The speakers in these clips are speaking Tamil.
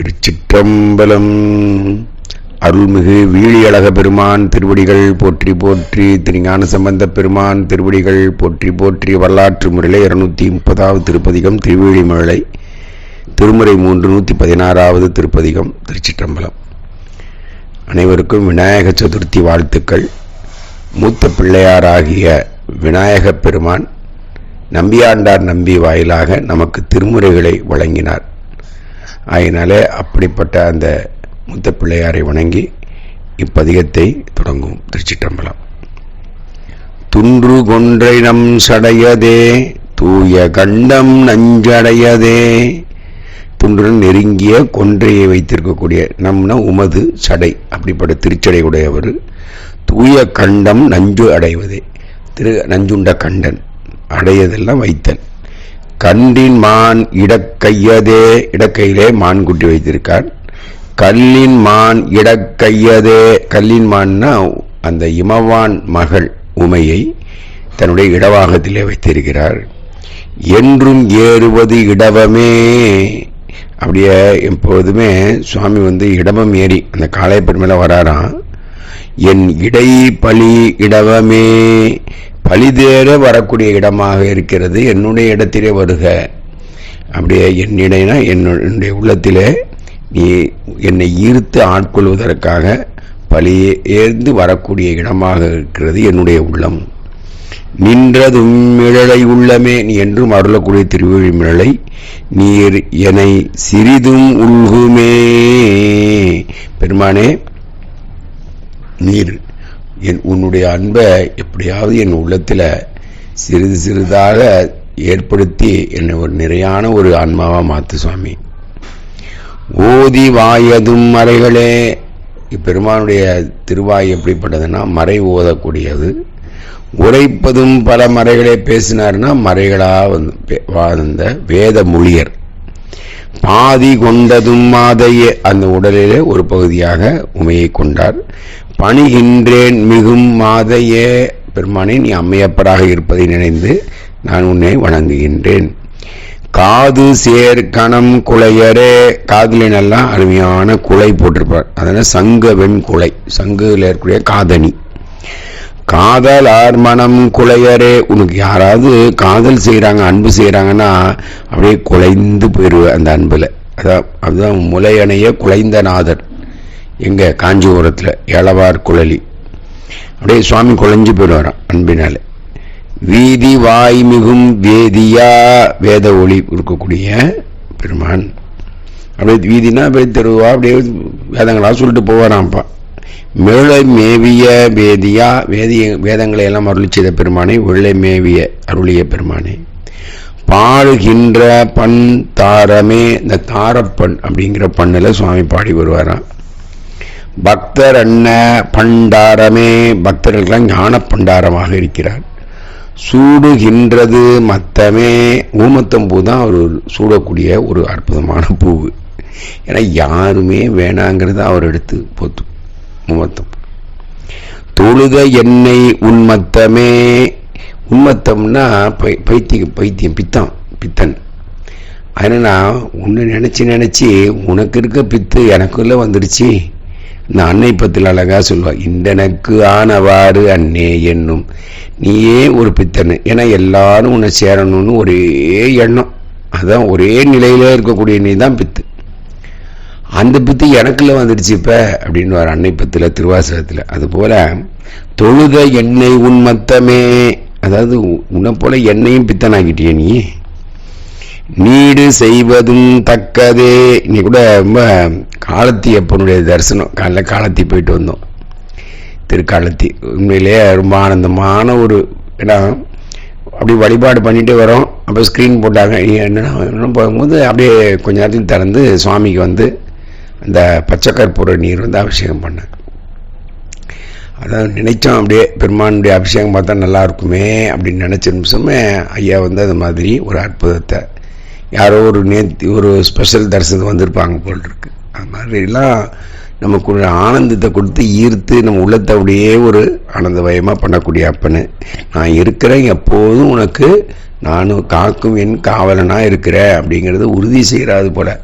திருச்சிற்றம்பலம். அருள்மிகு வீழியழக பெருமான் திருவடிகள் போற்றி போற்றி திருஞான சம்பந்த பெருமான் திருவடிகள் போற்றி போற்றி வரலாற்று முறையில் இருநூத்தி முப்பதாவது திருப்பதிகம் திருவேழிமலை திருமுறை மூன்று நூற்றி பதினாறாவது திருப்பதிகம் திருச்சிற்றம்பலம். அனைவருக்கும் விநாயக சதுர்த்தி வாழ்த்துக்கள். மூத்த பிள்ளையாராகிய விநாயகப் பெருமான் நம்பியாண்டார் நம்பி வாயிலாக நமக்கு திருமுறைகளை வழங்கினார். ஆயினாலே அப்படிப்பட்ட அந்த முத்த பிள்ளையாரை வணங்கி இப்பதிகத்தை தொடங்கும் திருச்சிட்டம்பலம் துன்று கொன்றை நம் சடையதே தூய கண்டம் நஞ்சடையதே. துன்றுடன் நெருங்கிய கொன்றையை வைத்திருக்கக்கூடிய நம்னா உமது சடை அப்படிப்பட்ட திருச்சடை உடையவர் தூய கண்டம் நஞ்சு அடைவதே. திரு நஞ்சுண்ட கண்டன் அடையதெல்லாம் வைத்தன் கண்டின் மான் இடக்கையதே இடக்கையிலே மான் குட்டி வைத்திருக்கான் கல்லின் மான் இடக்கையதே கல்லின் மான்னா அந்த இமவான் மகள் உமையை தன்னுடைய இடவாகத்திலே வைத்திருக்கிறார். என்றும் ஏறுவது இடவமே அப்படியே எப்போதுமே சுவாமி வந்து இடமம் ஏறி அந்த காளையப்பெருமையில் வராராம் என் இடை பழி இடவமே பழிதேற வரக்கூடிய இடமாக இருக்கிறது. என்னுடைய இடத்திலே வருக. அப்படியே என்னிடைனா என்னுடைய உள்ளத்திலே நீ என்னை ஈர்த்து ஆட்கொள்வதற்காக பழியேர்ந்து வரக்கூடிய இடமாக இருக்கிறது என்னுடைய உள்ளம். நின்றதும் மிழலை உள்ளமே. நீ என்றும் அருளக்கூடிய திருவிழி மிழலை. நீர் என்னை சிறிதும் உள்குமே. பெருமானே நீர் என் உன்னுடைய அன்பை எப்படியாவது என் உள்ளத்தில் சிறிது சிறிதாக ஏற்படுத்தி என்னை ஒரு நிறையான ஒரு ஆன்மாவாக மாற்று சுவாமி. ஓதி வாயதும் மறைகளே. இப்பெருமானுடைய திருவாய் எப்படிப்பட்டதுன்னா மறை ஓதக்கூடியது. உரைப்பதும் பல மறைகளை பேசினார்னா மறைகளாக வந்து வாழ்ந்த வேத மொழியர். பாதி கொண்டதும் மாதையே அந்த உடலிலே ஒரு பகுதியாக உமையை கொண்டார். பணிகின்றேன் மிகும் மாதையே. பெருமானே நீ அம்மையப்பராக இருப்பதை நினைந்து நான் உன்னை வணங்குகின்றேன். காது சேர் கணம் குலையரே. காதுல அருமையான குலை போட்டிருப்பார். அதனால் சங்க வெண் குலை. சங்குல இருக்கக்கூடிய காதணி. காதல் ஆர் மனம் குலையரே. உனக்கு யாராவது காதல் செய்கிறாங்க அன்பு செய்கிறாங்கன்னா அப்படியே குலைந்து போயிடுவேன் அந்த அன்பில். அதான் அதுதான் முலையணைய குலைந்த நாதர். எங்கே காஞ்சிபுரத்தில் ஏழவார் குழலி. அப்படியே சுவாமி குழஞ்சி போயிடுவாராம் அன்பினால. வீதி வாய் மிகும் வேதியா வேத ஒளி இருக்கக்கூடிய பெருமான். அப்படியே வீதினா அப்படியே தெருவா அப்படியே வேதங்களா சொல்லிட்டு போவாராம்ப்பா. மேலை மேவிய வேதியா வேதிய வேதங்களை எல்லாம் அருளி செய்த பெருமானை வெள்ளை மேவிய அருளிய பெருமானே. பாடுகின்ற பண் தாரமே இந்த தாரப்பண் அப்படிங்கிற பண்ணில் சுவாமி பாடி வருவாராம். பக்தர் அண்ண பண்டாரமே. பக்தர்களுக்கெல்லாம் ஞான பண்டாரமாக இருக்கிறார். சூடுகின்றது மத்தமே. ஊமத்தம் பூ தான் அவர் சூடக்கூடிய ஒரு அற்புதமான பூவு. ஏன்னா யாருமே வேணாங்கிறத அவர் எடுத்து போத்து ஊமத்தம். தொழுத எண்ணெய் உன்மத்தமே உன்மத்தம்னா பை பைத்தியம் பைத்தியம் பித்தம் பித்தன். அதனால் உன்னை நினச்சி நினச்சி உனக்கு இருக்க பித்து எனக்குள்ளே வந்துடுச்சு இந்த அன்னை பத்தில் அழகாக சொல்லுவா இந்தனக்கு ஆனவாறு அன்னே என்னும். நீயே ஒரு பித்தனு ஏன்னா எல்லாரும் உன்னை சேரணும்னு ஒரே எண்ணம். அதான் ஒரே நிலையில இருக்கக்கூடிய நீ தான் பித்து. அந்த பித்து எனக்குள்ள வந்துடுச்சு இப்ப அப்படின்னு வர அன்னை பத்துல திருவாசகத்துல. அது போல தொழுத எண்ணெய் உன்மத்தமே அதாவது உன்னை போல என்னையும் பித்தனாக்கிட்டிய நீ. நீடு செய்வதும் தக்கதே. நீ கூட ரொம்ப காலத்தி அப்பனுடைய தரிசனம். காலைல காலத்தி போயிட்டு வந்தோம். திருக்காலத்தி. உண்மையிலேயே ரொம்ப ஆனந்தமான ஒரு இடம். அப்படி வழிபாடு பண்ணிட்டு வரோம். அப்போ ஸ்க்ரீன் போட்டாங்க. என்னென்ன போகும்போது அப்படியே கொஞ்ச நேரத்துக்கு திறந்து சுவாமிக்கு வந்து அந்த பச்சை கற்பூர நீர் வந்து அபிஷேகம் பண்ணேன். அதான் நினைச்சோம். அப்படியே பெருமானுடைய அபிஷேகம் பார்த்தா நல்லா இருக்குமே அப்படின்னு நினச்ச நிமிஷமே ஐயா வந்து அது மாதிரி ஒரு அற்புதத்தை யாரோ ஒரு நேத்தி ஒரு ஸ்பெஷல் தரிசனம் வந்திருப்பாங்க போல் இருக்கு. அது மாதிரிலாம் நமக்கு ஒரு ஆனந்தத்தை கொடுத்து ஈர்த்து நம்ம உள்ளத்தை அப்படியே ஒரு ஆனந்தமயமாக பண்ணக்கூடிய அப்பனு. நான் இருக்கிறேன் எப்போதும் உனக்கு நானும் காக்கும் என் காவலனாக இருக்கிறேன் அப்படிங்கிறது உறுதி செய்கிறாது போல.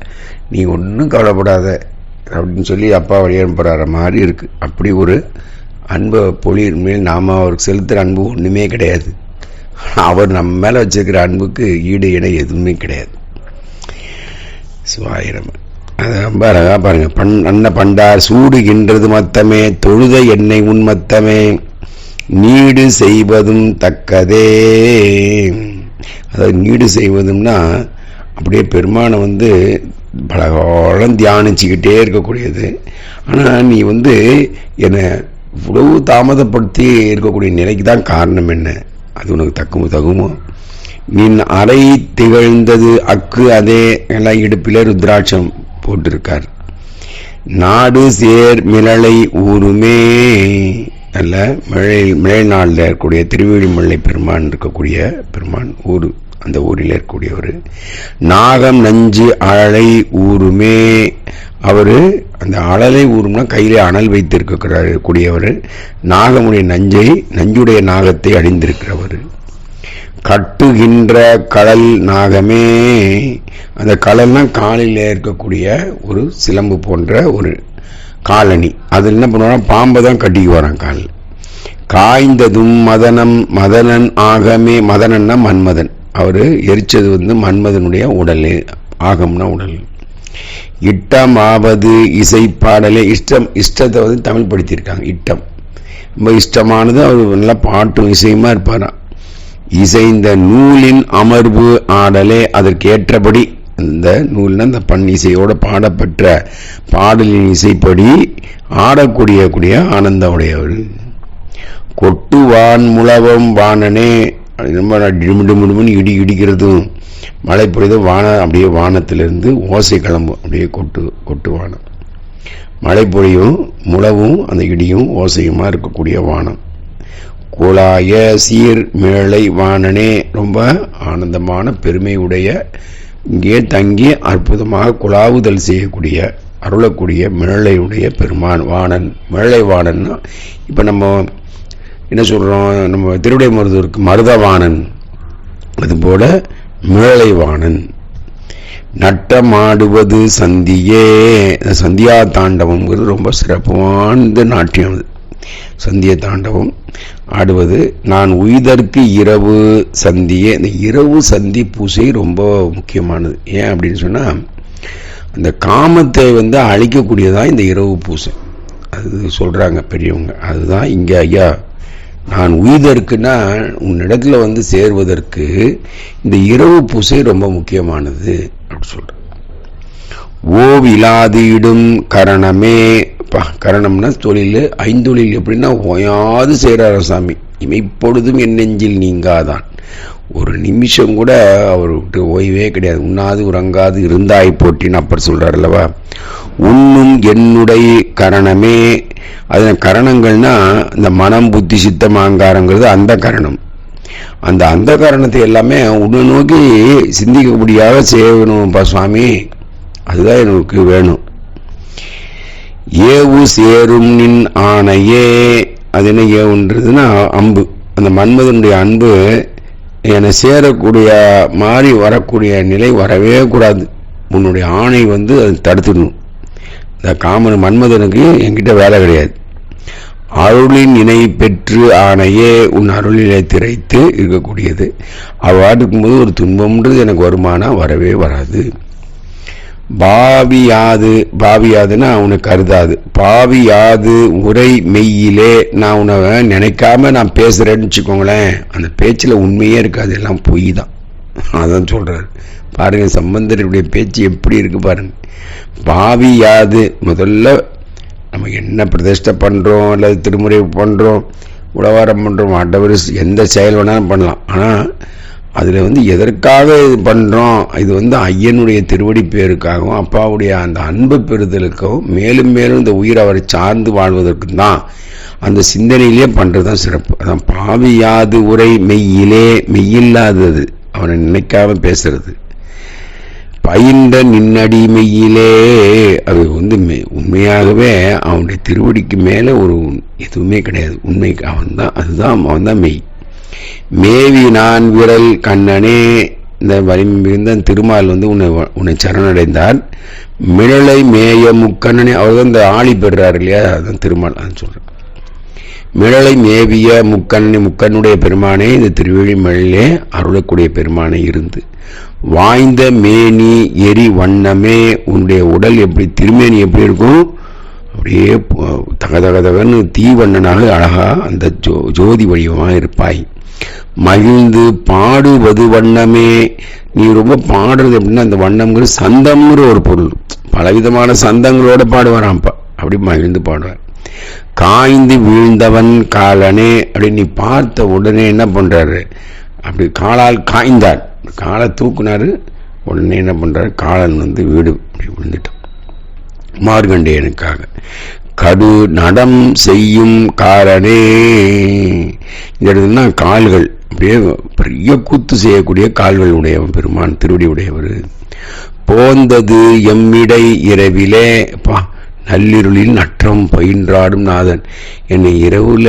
நீ ஒன்றும் கவலைப்படாத அப்படின்னு சொல்லி அப்பா வழி போடுற மாதிரி இருக்குது அப்படி ஒரு அன்பை பொழியின் மேல் நாம் அவருக்கு செலுத்துகிற அன்பு ஒன்றுமே கிடையாது. அவர் நம்ம மேலே வச்சிருக்கிற அன்புக்கு ஈடு இணை எதுவுமே கிடையாது. சிவாயிரம். அது ரொம்ப அழகாக பாருங்க பண் அன்ன பண்டார் சூடுகின்றது மத்தமே தொழுத எண்ணெய் உன் மத்தமே நீடு செய்வதும் தக்கதே. அதாவது நீடு செய்வதும்னா அப்படியே பெருமானை வந்து பலகாலம் தியானிச்சுக்கிட்டே இருக்கக்கூடியது. ஆனால் நீ வந்து என்னை இவ்வளவு தாமதப்படுத்தி இருக்கக்கூடிய நிலைக்கு தான் காரணம் என்ன? அது உனக்கு தக்குமோ தகுமோ? நின் அறை திகழ்ந்தது அக்கு அதே எல்லாம் இடுப்பிலே ருத்ராட்சம் போட்டிருக்கார். நாடு சேர் மிளலை ஊருமே அல்ல மிழை மழை நாளில் இருக்கக்கூடிய திருவேழிமலை பெருமான் இருக்கக்கூடிய பெருமான் ஊர் அந்த ஊரில் இருக்கக்கூடியவர் நாகம் நஞ்சு அழலை ஊருமே. அவர் அந்த அழலை ஊரும்னா கையில் அனல் வைத்திருக்கிறார் கூடியவர் நாகமுடைய நஞ்சை நஞ்சுடைய நாகத்தை அணிந்திருக்கிறவர். கட்டுகின்ற கடல் நாகமே. அந்த கடல்னா காலில் இருக்கக்கூடிய ஒரு சிலம்பு போன்ற ஒரு காலணி அது என்ன பண்ணுவாங்க பாம்பை தான் கட்டிக்கு வரான் கால் காய்ந்ததும் மதனம் மதனன் ஆகமே. மதனன்னா மன்மதன். அவர் எரிச்சது வந்து மன்மதனுடைய உடல் ஆகம்னா உடல். இசை இசைப்பாடலே இஷ்டம் இஷ்டத்தை வந்து தமிழ் படுத்தியிருக்காங்க இட்டம். ரொம்ப இஷ்டமானது அவர் நல்லா பாட்டும் இசையுமா இருப்பாராம். இசைந்த நூலின் அமர்வு ஆடலே அதற்கு ஏற்றபடி இந்த நூல்னா இந்த பண் இசையோடு பாடப்பெற்ற பாடலின் இசைப்படி ஆடக்கூடிய கூடிய ஆனந்த கொட்டு கொட்டுவான் முழவம் வானனே ரொம்ப டிமுடிமுடிமுன்னு இடி இடிக்கிறதும் மழை பொழுது வான அப்படியே வானத்திலிருந்து ஓசை கிளம்பும் அப்படியே கொட்டு கொட்டு வானம். மழை பொழியும் முழவும் அந்த இடியும் ஓசையுமா இருக்கக்கூடிய வானம். குழாய சீர் மேலை வாணனே ரொம்ப ஆனந்தமான பெருமையுடைய இங்கே தங்கி அற்புதமாக குழாவுதல் செய்யக்கூடிய அருளக்கூடிய மிழலையுடைய பெருமான் வாணன் மிழலை வாணன்னா இப்போ நம்ம என்ன சொல்கிறோம் நம்ம திருவிடை மருதூருக்கு மருதவாணன் அதுபோல மிழலை வாணன் நட்டமாடுவது சந்தியே. சந்தியா தாண்டவங்கிறது ரொம்ப சிறப்பான நாட்டியம் அது. சந்திய தாண்டவம். ஆடுவது நான் உய்தற்கு இரவு சந்தியே. இந்த இரவு சந்தி பூசை ரொம்ப முக்கியமானது. ஏன் அப்படின்னு சொன்னால் அந்த காமத்தை வந்து அழிக்கக்கூடியதான் இந்த இரவு பூசை. அது சொல்கிறாங்க பெரியவங்க. அதுதான் இங்கே ஐயா நான் உய்தற்குன்னா உன்னிடத்தில் வந்து சேர்வதற்கு இந்த இரவு பூசை ரொம்ப முக்கியமானது. அப்படி சொல்கிறேன் ஓவிலாதிடும் கரணமே. பா கரணம்னா தொழில் ஐந்தொழில் எப்படின்னா ஓயாது செய்கிறார சாமி. இமைப்பொழுதும் என் நெஞ்சில் நீங்காதான். ஒரு நிமிஷம் கூட அவர் விட்டு ஓய்வே கிடையாது. உண்ணாது உறங்காது இருந்தாய் போட்டின்னு அப்பர் சொல்கிறார் அல்லவா உண்ணும் என்னுடைய கரணமே. அது கரணங்கள்னா இந்த மனம் புத்தி சித்தம் அங்காரங்கிறது அந்த கரணம். அந்த அந்த காரணத்தை எல்லாமே உன்னை நோக்கி சிந்திக்கக்கூடியாக செய்யணும்ப்பா சுவாமி அதுதான் எனக்கு வேணும். ஏவு சேரும் நின் ஆணையே அது என்ன ஏவுன்றதுன்னா அம்பு. அந்த மன்மதனுடைய அன்பு என்னை சேரக்கூடிய மாறி வரக்கூடிய நிலை வரவே கூடாது. உன்னுடைய ஆணை வந்து அது தடுத்துடணும். இந்த காமன் மன்மதனுக்கு என்கிட்ட வேலை கிடையாது. அருளின் இணை பெற்று ஆணையே உன் அருளிலை திரைத்து இருக்கக்கூடியது. அவ்வாட்டுக்கும் போது ஒரு துன்பம்ன்றது எனக்கு வருமானா? வரவே வராது. பாவியாது பாவியாதுன்னா அவனை கருதாது பாவியாது உரை மெய்யிலே நான் உன்னை நினைக்காம நான் பேசுறேன்னு வச்சுக்கோங்களேன். அந்த பேச்சில் உண்மையே இருக்காது எல்லாம் பொய் தான். அதான் சொல்கிறாரு பாருங்க சம்பந்தருடைய பேச்சு எப்படி இருக்கு பாருங்கள் பாவியாது முதல்ல நம்ம என்ன பிரதிஷ்டை பண்ணுறோம் அல்லது திருமுறை பண்ணுறோம் உழவாரம் பண்ணுறோம் ஆண்டவர் எந்த செயல் வேணாலும் பண்ணலாம். ஆனால் அதில் வந்து எதற்காக இது பண்ணுறோம் இது வந்து ஐயனுடைய திருவடி பேருக்காகவும் அப்பாவுடைய அந்த அன்பு பெறுதலுக்கும் மேலும் மேலும் இந்த உயிர் அவரை சார்ந்து வாழ்வதற்கு தான் அந்த சிந்தனையிலே பண்ணுறது தான் சிறப்பு. அதான் பாவியாது உரை மெய்யிலே மெய்யில்லாதது. அவனை நினைக்காம பேசுறது. பயின்ற நின்னடி மெய்யிலே அது வந்து உண்மையாகவே அவனுடைய திருவடிக்கு மேலே ஒரு எதுவுமே கிடையாது. உண்மை அவன் தான் அதுதான் அவன் தான் மெய். மேவி நான் விரல் கண்ணனே. இந்த வலிமை மிகுந்த திருமால் வந்து உன்னை உன்னை சரணடைந்தார் மிழலை மேய முக்கண்ணனே. அவர் தான் இந்த ஆளி பெறுறார் இல்லையா? அதுதான் திருமால் அதான் சொல்றேன் மிழலை மேவிய முக்கண்ணனை முக்கண்ணுடைய பெருமானே இந்த திருவெளிமழிலே அருளக்கூடிய பெருமானே இருந்து. வாய்ந்த மேனி எரி வண்ணமே உன்னுடைய உடல் எப்படி திருமேனி எப்படி இருக்கும்? அப்படியே பு- தகதகதகன்னு தீவண்ணனாக அழகா அந்த ஜோ ஜோதி வடிவமாக இருப்பாய். மகிழ்ந்து பாடுவது வண்ணமே. நீ ரொம்ப பாடுறது எப்படின்னா அந்த வண்ணம்ங்கிறது சந்தம்ங்கிற ஒரு பொருள். பலவிதமான சந்தங்களோட பாடுவாராம்ப்பா அப்படி மகிழ்ந்து பாடுவார். காய்ந்து வீழ்ந்தவன் காலனே அப்படி நீ பார்த்த உடனே என்ன பண்றாரு? அப்படி காலால் காய்ந்தார். காலை தூக்குனாரு. உடனே என்ன பண்றாரு? காலன் வந்து வீடு அப்படி விழுந்துட்டான். மார்கண்டேயனுக்காக. கடு நடம் செய்யும் காரணே. இந்த இடத்துலனா கால்கள். அப்படியே பெரிய கூத்து செய்யக்கூடிய கால்கள் உடையவன் பெருமான் திருவடி உடையவர். போந்தது எம்மிடை இரவிலே. பா நள்ளிருளில் நற்றம் பயின்றாடும் நாதன். என்னை இரவுல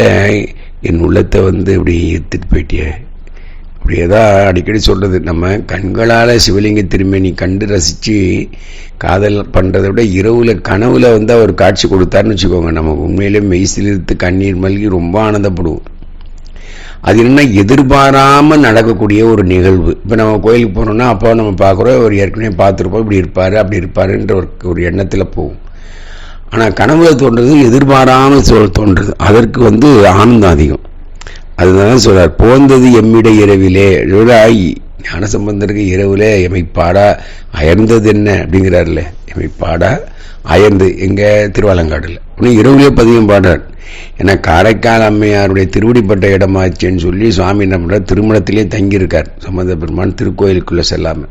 என் உள்ளத்தை வந்து இப்படி எடுத்துட்டு போயிட்டிய. அப்படியே தான் அடிக்கடி சொல்கிறது நம்ம கண்களால் சிவலிங்க திருமணி கண்டு ரசித்து காதல் பண்ணுறதை விட இரவில் கனவில் வந்து அவர் காட்சி கொடுத்தாருன்னு வச்சுக்கோங்க. நம்ம உண்மையிலே மெய்சிலிருத்து கண்ணீர் மல்கி ரொம்ப ஆனந்தப்படுவோம். அது என்னென்னா எதிர்பாராமல் நடக்கக்கூடிய ஒரு நிகழ்வு. இப்போ நம்ம கோயிலுக்கு போனோம்னா அப்போ நம்ம பார்க்குறோம் அவர் ஏற்கனவே பார்த்துருப்போம் இப்படி இருப்பார் அப்படி இருப்பாருன்ற ஒரு ஒரு எண்ணத்தில் போகும் ஆனால் கனவுல தோன்றது எதிர்பாராமல் சொல் தோன்றுறது அதற்கு வந்து ஆனந்தம் அதிகம். அதுதான் சொல்றார். போந்தது எம்மிட இரவிலே. ஆய் ஞானசம்பந்தருக்கு இரவுல எமை பாடா அயர்ந்தது என்ன? அப்படிங்கிறார்ல. எமை பாடா அயர்ந்து. எங்க? திருவாலங்காடுல. இன்னும் இரவுலே பதியம் பாடுறார். ஏன்னா காரைக்கால் அம்மையாருடைய திருவடிப்பட்ட இடமாச்சுன்னு சொல்லி சுவாமி என்ன பண்றார்? திருமணத்திலே தங்கியிருக்கார். சம்பந்த பெருமான் திருக்கோயிலுக்குள்ள செல்லாம.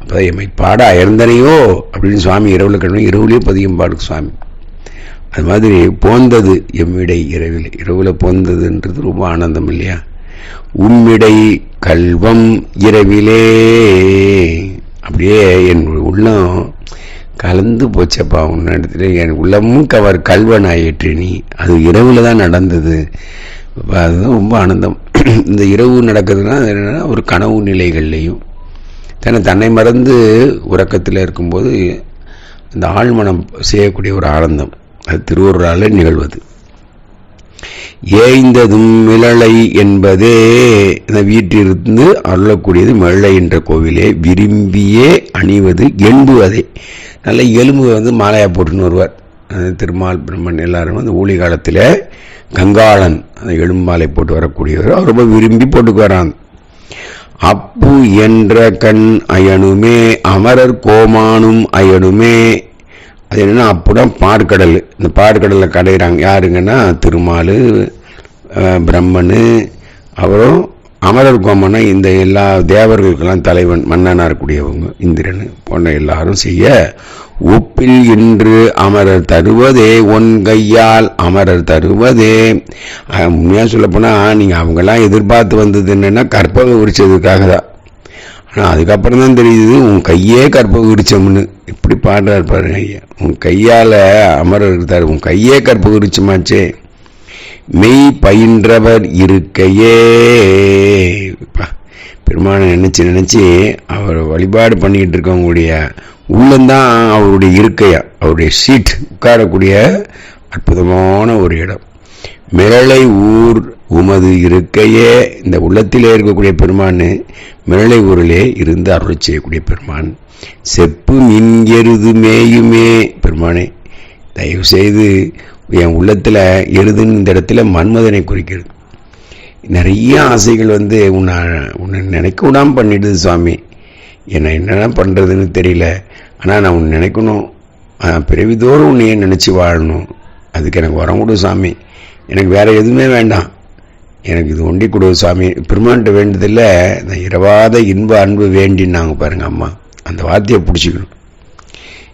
அப்போ எம்மை பாட அயர்ந்தனையோ? அப்படின்னு சுவாமி இரவுல கண்டு இரவுலேயே பதியம் பாடு சுவாமி. அது மாதிரி போந்தது எம்மிடை இரவில். இரவில் போந்ததுன்றது ரொம்ப ஆனந்தம் இல்லையா? உம்மிடை கல்வம் இரவிலே. அப்படியே என் உள்ளம் கலந்து போச்சப்பா. உன்னிடத்துல என் உள்ளமும் கவர் கல்வன் ஆயிற்று நீ. அது இரவில் தான் நடந்தது. அதுதான் ரொம்ப ஆனந்தம். இந்த இரவு நடக்குதுன்னா என்னென்னா ஒரு கனவு நிலைகள்லையும் தன்னை தன்னை மறந்து உறக்கத்தில் இருக்கும்போது இந்த ஆழ்மனம் செய்யக்கூடிய ஒரு ஆனந்தம். அது திருவருளால நிகழ்வது. ஏய்ந்ததும் மிளலை என்பதே இந்த வீட்டிலிருந்து அருளக்கூடியது மிளலை என்ற கோவிலே விரும்பியே அணிவது எண்புவதே. நல்ல எலும்பு வந்து மாலையாக போட்டுன்னு வருவார். திருமால் பிரம்மன் எல்லாரும் வந்து ஊழி காலத்தில் கங்காளன் அந்த எலும்பு மாலை போட்டு வரக்கூடியவர். அவர் ரொம்ப விரும்பி போட்டுக்குவாரான் அப்பு என்ற கண் அயனுமே அமரர் கோமானும் அயனுமே அது என்னன்னா அப்புறம் பாற்கடல் இந்த பாற்கடலில் கடையிறாங்க. யாருங்கன்னா திருமால் பிரம்மனு அப்புறம் அமரர் கோமனா இந்த எல்லா தேவர்களுக்கெல்லாம் தலைவன் மன்னனாக இருக்கக்கூடியவங்க இந்திரன் போன்ற எல்லாரும் செய்ய உப்பில் இன்று அமரர் தருவதே ஒன் கையால் அமரர் தருவதே. உண்மையாக சொல்லப்போனால் நீங்கள் அவங்கெல்லாம் எதிர்பார்த்து வந்தது என்னென்னா கற்பக உரிச்சதுக்காக தான். ஆனால் அதுக்கப்புறம் தான் தெரியுது உன் கையே கற்பக விருச்சம்னு இப்படி பாடுறாரு பாருங்க ஐயா. உன் கையால் அமரர் இருக்கிறார் உன் கையே கற்பக விருச்சமாச்சே மெய் பயின்றவர் இருக்கையே. பா, பெருமானை நினச்சி நினச்சி அவர் வழிபாடு பண்ணிக்கிட்டு இருக்கவங்களுடைய உள்ளந்தான் அவருடைய இருக்கையா அவருடைய சீட் உட்காரக்கூடிய அற்புதமான ஒரு இடம். மிரளை ஊர் உமது இருக்கையே இந்த உள்ளத்திலே இருக்கக்கூடிய பெருமான் மிரளை ஊரிலே இருந்து அருள் செய்யக்கூடிய பெருமான். செப்பு மின் எருது மேயுமே பெருமானே தயவு செய்து என் உள்ளத்தில் எருதுன்னு இந்த இடத்துல மன்மதனை குறிக்கிறது. நிறைய ஆசைகள் வந்து உன்னை உன்னை நினைக்க விடாமல் பண்ணிடுது சுவாமி என்னை என்னென்ன பண்ணுறதுன்னு தெரியல. ஆனால் நான் உன்னை நினைக்கணும். பிறவிதோறும் உன்னையே நினச்சி வாழணும். அதுக்கு எனக்கு வரம் கொடு சாமி. எனக்கு வேறு எதுவுமே வேண்டாம். எனக்கு இது ஒண்டி கொடு சாமி. பெருமான்கிட்ட வேண்டதில்ல. நான் இரவாத இன்ப அன்பு வேண்டின்னாங்க பாருங்க அம்மா. அந்த வார்த்தையை பிடிச்சிக்கணும்.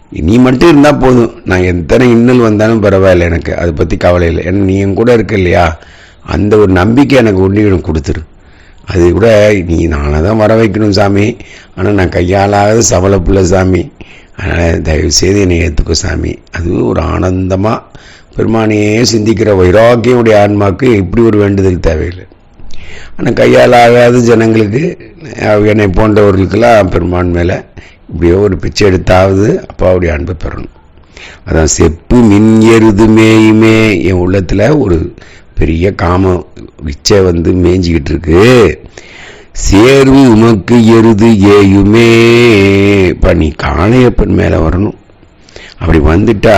நீ மட்டும் இருந்தால் போதும். நான் எத்தனை இன்னல் வந்தாலும் பரவாயில்ல எனக்கு. அதை பற்றி கவலை இல்லை. ஏன்னா நீ என் கூட இருக்க இல்லையா? அந்த ஒரு நம்பிக்கை எனக்கு ஒண்டி கொடுத்துரு. அது கூட நீ நானே தான் வர வைக்கணும் சாமி. ஆனால் நான் கையாளாத சபல பிள்ளை சாமி. அதனால் தயவு செய்து என்னை ஏற்றுக்கோ சாமி. அது ஒரு ஆனந்தமாக பெருமானையே சிந்திக்கிற வைராக்கியமுடைய ஆன்மாக்கு இப்படி ஒரு வேண்டுதல் தேவையில்லை. ஆனால் கையால் ஆகாத ஜனங்களுக்கு என்னை போன்றவர்களுக்கெல்லாம் பெருமான் மேலே இப்படியோ ஒரு பிச்சை எடுத்தாவது அப்பாவுடைய அன்பை பெறணும். அதான் செப்பு மின் எருது மேயுமே. என் உள்ளத்தில் ஒரு பெரிய காம விச்சை வந்து மேய்ஞ்சிக்கிட்டு இருக்கு. சேர்வு உமக்கு எருது ஏயுமே. இப்போ நீ மேலே வரணும். அப்படி வந்துட்டா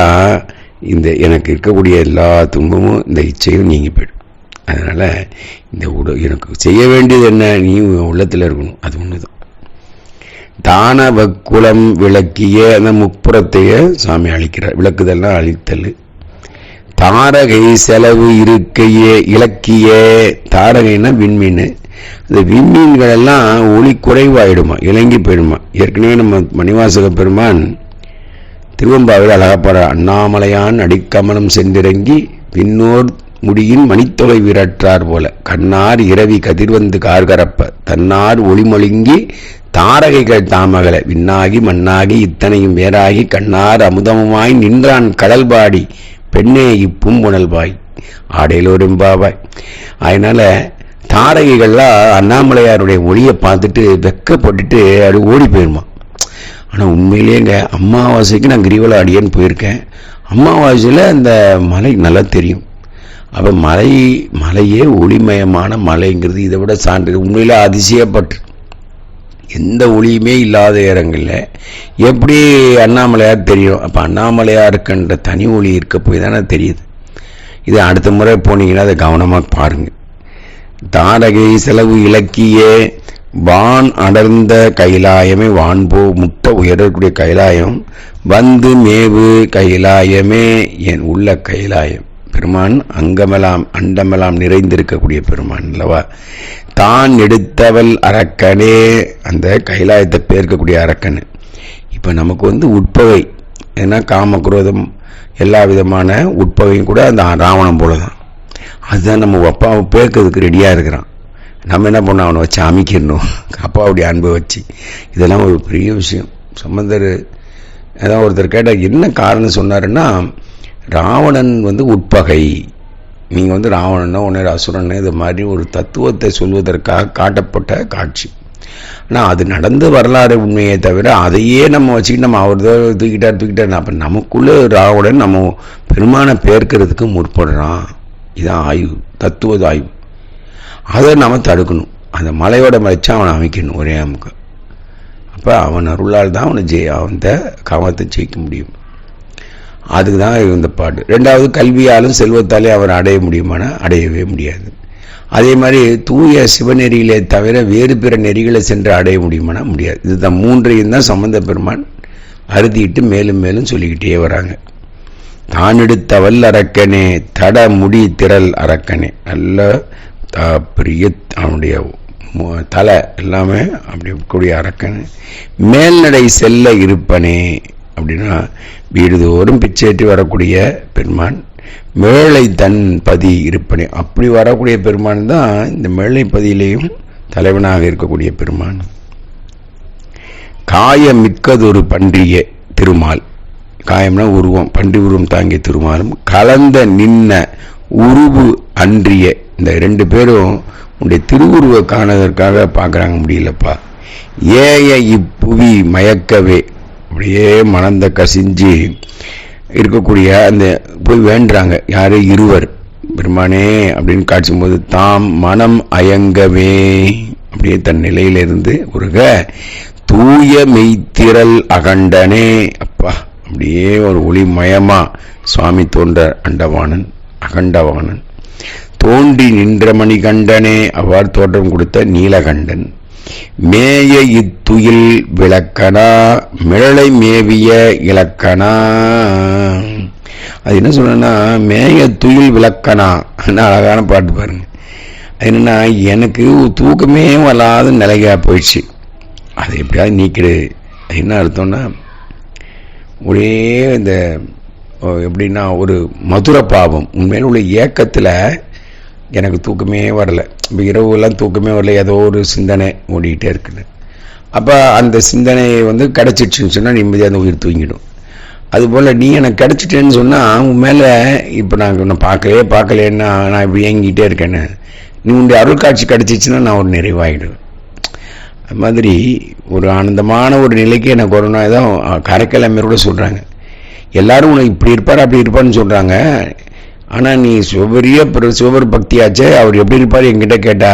இந்த எனக்கு இருக்கக்கூடிய எல்லா துன்பமும் இந்த இச்சையும் நீங்கி போயிடும். அதனால் இந்த உட எனக்கு செய்ய வேண்டியது என்ன? நீ உள்ளத்தில் இருக்கணும். அது ஒன்று தான் தான குலம் விளக்கிய அந்த முப்புறத்தையே சாமி அழிக்கிறார். விளக்குதெல்லாம் அழித்தல். தாரகை செலவு இருக்கையே இலக்கிய. தாரகைன்னா விண்மீன். இந்த விண்மீன்கள் எல்லாம் ஒளி குறைவாயிடுமா? இலங்கி போயிடுமா? ஏற்கனவே நம்ம மணிவாசக பெருமான் திருவம்பாவில் அழகப்படுற அண்ணாமலையான் அடிக்கமலம் சென்றிறங்கி பின்னோர் முடியின் மணித்தொகை விரற்றார் போல. கண்ணார் இரவி கதிர்வந்து கார்கரப்ப. தன்னார் ஒளிமொழுங்கி தாரகைகள் தாமகல. விண்ணாகி மண்ணாகி இத்தனையும் வேறாகி கண்ணார் அமுதமுமாய் நின்றான் கடல்பாடி பெண்ணே இப்பும் உணல்பாய் ஆடையிலோரும் பாவாய் அதனால தாரகைகள்லாம் அண்ணாமலையாருடைய ஒளியை பார்த்துட்டு வெக்கப்பட்டுட்டு அது ஓடி போயிருமா. ஆனால் உண்மையிலேங்க அமாவாசைக்கு நான் கிரிவல அடியேன்னு போயிருக்கேன். அமாவாசையில் அந்த மலை நல்லா தெரியும். அப்போ மலை மலையே ஒளிமயமான மலைங்கிறது இதை விட சான்று உண்மையில் அதிசயப்பட்டு. எந்த ஒளியுமே இல்லாத இடங்களில் எப்படி அண்ணாமலையார் தெரியும்? அப்போ அண்ணாமலையாருக்குன்ற தனி ஒளி இருக்க போய் தானே தெரியுது. இது அடுத்த முறை போனீங்கன்னா அதை கவனமாக பாருங்கள் தாரகை செலவு இலக்கிய வான் அடர்ந்த கைலாயமே வான்போ முட்டை உயரக்கூடிய கைலாயம் வந்து மேவு கைலாயமே என் உள்ள கைலாயம். பெருமான் அங்கமெல்லாம் அண்டமெல்லாம் நிறைந்திருக்கக்கூடிய பெருமான் அல்லவா? தான் எடுத்தவள் அரக்கனே அந்த கைலாயத்தை பேர்க்கக்கூடிய அரக்கன். இப்போ நமக்கு வந்து உட்பகை ஏன்னா காமக்ரோதம் எல்லா விதமான உட்பகையும் கூட அந்த ராவணம் போல தான் அதுதான் நம்ம அப்பாவை பேர்க்கிறதுக்கு ரெடியாக இருக்கிறான். நம்ம என்ன பண்ணோம் அவனை வச்சு அமைக்கிடணும். அப்பாவுடைய அன்பை வச்சு. இதெல்லாம் ஒரு பெரிய விஷயம். சம்பந்தர் ஏதாவது ஒருத்தர் கேட்டால் என்ன காரணம் சொன்னாருன்னா ராவணன் வந்து உட்பகை. நீங்கள் வந்து ராவணனோ உன்னர் அசுரன் இது மாதிரி ஒரு தத்துவத்தை சொல்வதற்காக காட்டப்பட்ட காட்சி. ஆனால் அது நடந்த வரலாறு உண்மையை தவிர அதையே நம்ம வச்சுக்கிட்டு நம்ம அவர் தூக்கிட்டார் தூக்கிட்டார் அப்போ நமக்குள்ளே ராவணன் நம்ம பெருமானை பேர்க்கிறதுக்கு முற்படுறான். இதான் ஆய்வு தத்துவ ஆய்வு. அதை நம்ம தடுக்கணும். அந்த மலையோட வச்சு அவனை அமைக்கணும் ஒரே அமுக்கு. அப்போ அவன் அருளால் தான் அவனை ஜெய அவன் காமத்தை ஜெயிக்க முடியும். அதுக்கு தான் இந்த பாட்டு. ரெண்டாவது கல்வியாலும் செல்வத்தாலே அவர் அடைய முடியுமானா? அடையவே முடியாது. அதே மாதிரி தூய சிவநெறியிலே தவிர வேறு பிற நெறிகளை சென்று அடைய முடியுமானா? முடியாது. இதுதான் மூன்றையும் தான் சம்பந்த பெருமான் அறுதிட்டு மேலும் மேலும் சொல்லிக்கிட்டே வராங்க. தான் எடுத்த வல் அரக்கனே தட முடி திரள் அரக்கனே. நல்ல பெரிய அவனுடைய தலை எல்லாமே அப்படி கூடிய அரக்கன். மேல்நடை செல்ல இருப்பனே அப்படின்னா வீடுதோறும் பிச்சேற்றி வரக்கூடிய பெருமான் மேலை தன் பதி இருப்பனை. அப்படி வரக்கூடிய பெருமான் தான் இந்த மேலை பதியிலேயும் தலைவனாக இருக்கக்கூடிய பெருமான். காயம் மிக்கதொரு பன்றிய திருமால். காயம்னா உருவம் பன்றி உருவம் தாங்கிய திருமாலும் கலந்த நின்ன உருவு அன்றிய. இந்த ரெண்டு பேரும் உன்னுடைய திருவுருவை காணதற்காக பார்க்குறாங்க முடியலப்பா. ஏய இப்புவி மயக்கவே. அப்படியே மணந்த கசிஞ்சு இருக்கக்கூடிய அந்த போய் வேண்டுறாங்க. யார்? இருவர். பெருமானே அப்படின்னு காட்சும்போது தாம் மனம் அயங்கவே. அப்படியே தன் நிலையிலிருந்து ஒருக தூய மெய்த்திரல் அகண்டனே. அப்பா அப்படியே ஒரு ஒளிமயமா சுவாமி தோன்ற அண்டவானன் அகண்டவானன் தோன்றி நின்ற மணிகண்டனே அவ்வாறு தோற்றம் கொடுத்த நீலகண்டன். மேய இத்துயில் விளக்கணா மிழலை மேவிய இலக்கணா. அது என்ன சொல்றேன்னா மேய துயில் விளக்கணா. அழகான பாட்டு பாருங்க. என்னன்னா எனக்கு தூக்கமே வராத நிலையா போயிடுச்சு. அதை எப்படியாவது நீக்கிடு. என்ன அர்த்தம்னா ஒரே இந்த எப்படின்னா ஒரு மதுர பாவம் உண்மையில் உள்ள ஏக்கத்தில் எனக்கு தூக்கமே வரல. இப்போ இரவுலாம் தூக்கமே வரல. ஏதோ ஒரு சிந்தனை ஓடிக்கிட்டே இருக்குது. அப்போ அந்த சிந்தனையை வந்து கிடச்சிடுச்சுன்னு சொன்னால் நிம்மதியாக அந்த உயிர் தூங்கிடும். அதுபோல் நீ எனக்கு கிடச்சிட்டேன்னு சொன்னால் உன் மேலே இப்போ நான் உன்னை பார்க்கலையே பார்க்கலையேன்னா நான் இப்படி இயங்கிக்கிட்டே இருக்கேன்னு. நீ உன்னுடைய அருள் காட்சி நான் ஒரு நிறைவாயிடுவேன். அது மாதிரி ஒரு ஆனந்தமான ஒரு நிலைக்கு எனக்கு கொரோனா தான் கரைக்கிழமை கூட சொல்கிறாங்க எல்லாரும் உனக்கு இப்படி இருப்பார் அப்படி இருப்பார்னு சொல்கிறாங்க ஆனால் நீ சிவபெரிய பிற- சிவபெரு பக்தியாச்சே. அவர் எப்படி இருப்பார் என்கிட்ட கேட்டா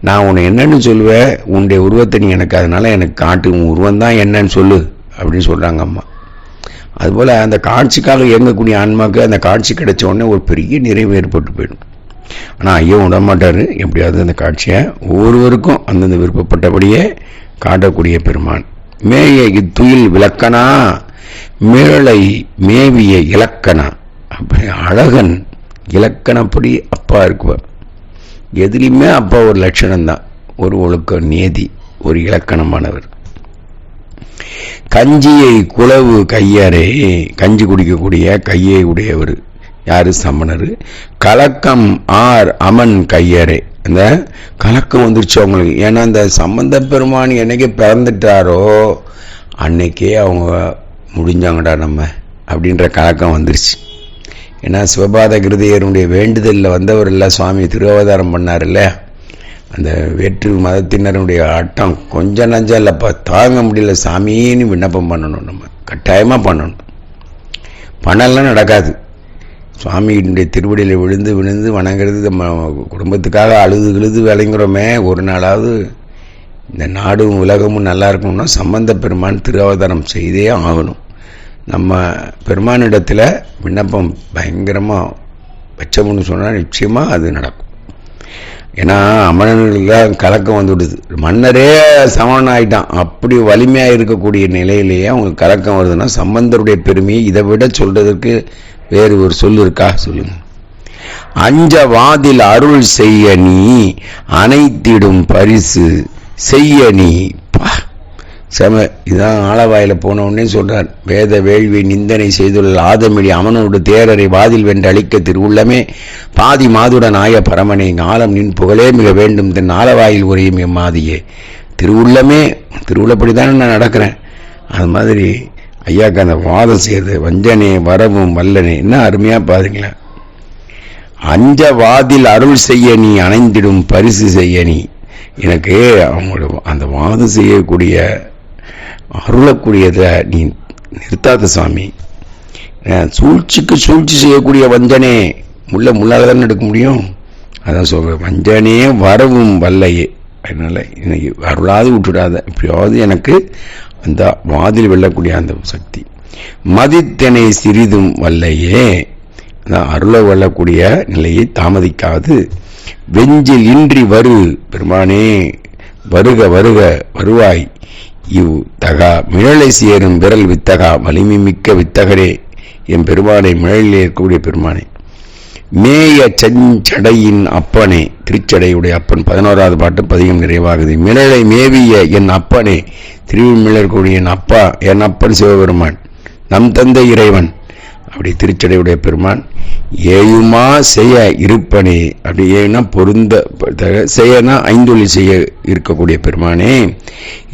நான் உன்னை என்னன்னு சொல்லுவேன் உன்னுடைய உருவத்தை நீ எனக்கு அதனால எனக்கு காட்டு உன் உருவம் தான் என்னன்னு சொல்லு அப்படின்னு சொல்கிறாங்க அம்மா. அதுபோல் அந்த காட்சிக்காக இயங்கக்கூடிய ஆன்மாக்கு அந்த காட்சி கிடைச்ச உடனே ஒரு பெரிய நிறைவு ஏற்பட்டு போயிடும். ஆனால் ஐயோ விட மாட்டார் எப்படியாவது அந்த காட்சியை ஒவ்வொருவருக்கும் அந்தந்த விருப்பப்பட்டபடியே காட்டக்கூடிய பெருமான். மேய இத்துயில் விளக்கனா மேலை மேவிய இலக்கணா அழகன் இலக்கணப்படி அப்பா இருக்குவார். எதுலேயுமே அப்பா ஒரு லட்சணம் தான் ஒரு ஒழுக்க நேதி ஒரு இலக்கணமானவர். கஞ்சியை குளவு கையறே கஞ்சி குடிக்கக்கூடிய கையை உடையவர். யாரு? சமணர். கலக்கம் ஆர் அமன் கையரே. அந்த கலக்கம் வந்துருச்சு அவங்களுக்கு. ஏன்னா அந்த சம்பந்த பெருமான் என்னைக்கு பிறந்துட்டாரோ அன்னைக்கே அவங்க முடிஞ்சாங்கடா நம்ம அப்படின்ற கலக்கம் வந்துருச்சு. ஏன்னா சிவபாத கிருதியருடைய வேண்டுதலில் வந்தவர் இல்லை சுவாமி பண்ணார் இல்லை அந்த வேற்று மதத்தினருடைய ஆட்டம் கொஞ்சம் நஞ்சம் இல்லைப்பா தாங்க முடியல. சாமின்னு விண்ணப்பம் பண்ணணும். நம்ம கட்டாயமாக பண்ணணும். பண்ணலாம் நடக்காது. சுவாமியினுடைய திருவடியில் விழுந்து விழுந்து வணங்குறது நம்ம குடும்பத்துக்காக அழுது கிழுது விளங்குறோமே. ஒரு நாளாவது இந்த நாடும் உலகமும் நல்லா இருக்கணும்னா சம்பந்த பெருமான் திருவாவதாரம் செய்தே ஆகணும். நம்ம பெருமானிடத்தில் விண்ணப்பம் பயங்கரமாக வச்சோம்னு சொன்னால் நிச்சயமாக அது நடக்கும். ஏன்னா அமரனுக்கெல்லாம் கலக்கம் வந்து விடுது மன்னரே சமன் ஆயிட்டான். அப்படி வலிமையாக இருக்கக்கூடிய நிலையிலேயே அவங்க கலக்கம் வருதுன்னா சம்பந்தருடைய பெருமையை இதை விட சொல்கிறதுக்கு வேறு ஒரு சொல் இருக்கா? சொல்லுங்க. அஞ்ச வாதில் அருள் செய்ய நீ அனைத்திடும் பரிசு செய்ய நீ செம இதான் ஆளவாயில போன உடனே வேத வேள்வி நிந்தனை செய்துள்ள ஆதமிழி அவனோடு தேரரை வாதில் வென்று அழிக்க திருவுள்ளமே பாதி மாதுட நாய பரமனை ஆலம் நின் புகழே மிக வேண்டும் தென் ஆலவாயில் உரையும் எம்மாதியே திருவுள்ளமே திருவுள்ளப்படி தானே நான் நடக்கிறேன். அது மாதிரி ஐயாக்கு அந்த வாதம் செய்யறது வஞ்சனே வரவும் வல்லனே என்ன அருமையாக பாருங்களேன் அஞ்ச வாதில் அருள் செய்ய நீ அணைந்திடும் பரிசு செய்ய நீ. எனக்கு அவங்களோட அந்த வாதம் செய்யக்கூடிய அருளக்கூடியதை நீ நிறுத்தாத சாமி. சூழ்ச்சிக்கு சூழ்ச்சி செய்யக்கூடிய வஞ்சனே. முள்ள முள்ளால தானே எடுக்க முடியும்? அதான் சொல்றேன். வஞ்சனே வரவும் வல்லையே. அதனால் இன்னைக்கு அருளாது விட்டுடாத. எப்படியாவது எனக்கு அந்த வாதில் வெல்லக்கூடிய அந்த சக்தி. மதித்தனை சிறிதும் வல்லையே. அருளை வெல்லக்கூடிய நிலையை தாமதிக்காது. வெஞ்சில் இன்றி வரு பெருமானே. வருக வருக வருவாய். இவ் தகா மிழலை சேரும் விரல் வித்தகா வலிமை மிக்க வித்தகரே என் பெருமானை மிழலில் இருக்கக்கூடிய பெருமானே. மேய செஞ்சடையின் அப்பனே திருச்சடையுடைய அப்பன். பதினோராவது பாட்டு பதிகம் நிறைவாகுது. மிழலை மேவிய என் அப்பனே திருவிமிழற்கூடிய என் அப்பா என் அப்பன் சிவபெருமான். நம் தந்தை இறைவன். அப்படி திருச்சடையுடைய பெருமான் ஏயுமா செய்ய இருப்பனே அப்படி ஏன்னா பொருந்த செய்யனா ஐந்தொழி செய்ய இருக்கக்கூடிய பெருமானே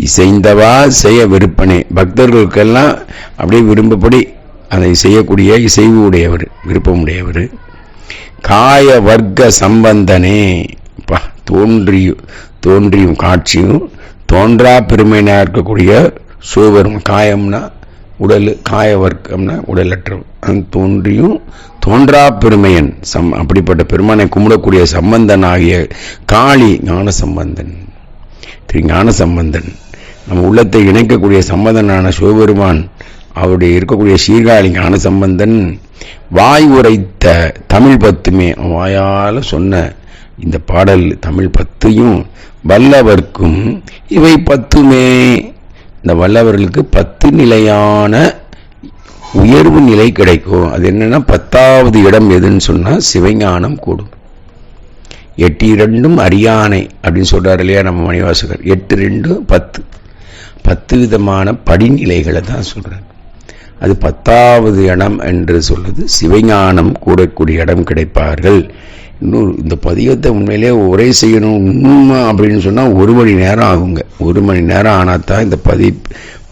இசைந்தவா செய்ய விருப்பனே பக்தர்களுக்கெல்லாம் அப்படியே விரும்பப்படி அதை செய்யக்கூடிய இசைவு உடையவர் விருப்பமுடையவர் காய வர்க்க சம்பந்தனே பா தோன்றியும் தோன்றியும் காட்சியும் தோன்றா பெருமையினா இருக்கக்கூடிய சூவரும் காயம்னா உடல் காய வர்க்கம்னா உடலற்ற தோன்றியும் தோன்றா பெருமையன். சம் அப்படிப்பட்ட பெருமானை கும்பிடக்கூடிய சம்பந்தன் ஆகிய காளி ஞான சம்பந்தன் திரு ஞான சம்பந்தன் நம்ம உள்ளத்தை இணைக்கக்கூடிய சம்பந்தனான சிவபெருமான் அவருடைய இருக்கக்கூடிய சீர்காழி ஞான சம்பந்தன் வாய் உரைத்த தமிழ் பத்துமே அவன் சொன்ன இந்த பாடல் தமிழ் பத்தையும் வல்லவர்க்கும் இவை பத்துமே. இந்த வல்லவர்களுக்கு பத்து நிலையான உயர்வு நிலை கிடைக்கும். அது என்னன்னா பத்தாவது இடம் எதுன்னு சொன்னால் சிவஞானம் கூடும். எட்டு இரண்டும் அரியானை அப்படின்னு சொல்கிறார் இல்லையா நம்ம மணிவாசகர். எட்டு ரெண்டும் பத்து. பத்து விதமான படிநிலைகளை தான் சொல்கிறார் அது பத்தாவது இடம் என்று சொல்வது சிவஞானம் கூடக்கூடிய இடம் கிடைப்பார்கள். இன்னொரு இந்த பதிகத்தை உண்மையிலே உரை செய்யணும் உண்மை அப்படின்னு சொன்னால் ஒரு மணி நேரம் ஆகுங்க. ஒரு மணி நேரம் ஆனால் தான் இந்த பதி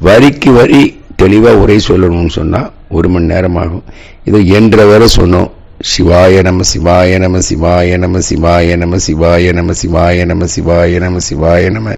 வரிக்கு வரி தெளிவாக உரை சொல்லணும்னு சொன்னால் ஒரு மணி நேரம் ஆகும். இது என்ற வரை சொன்னோம். சிவாய நம சிவாய நம சிவாய நம சிவாய நம சிவாய நம சிவாய நம சிவாய நம சிவாய நம.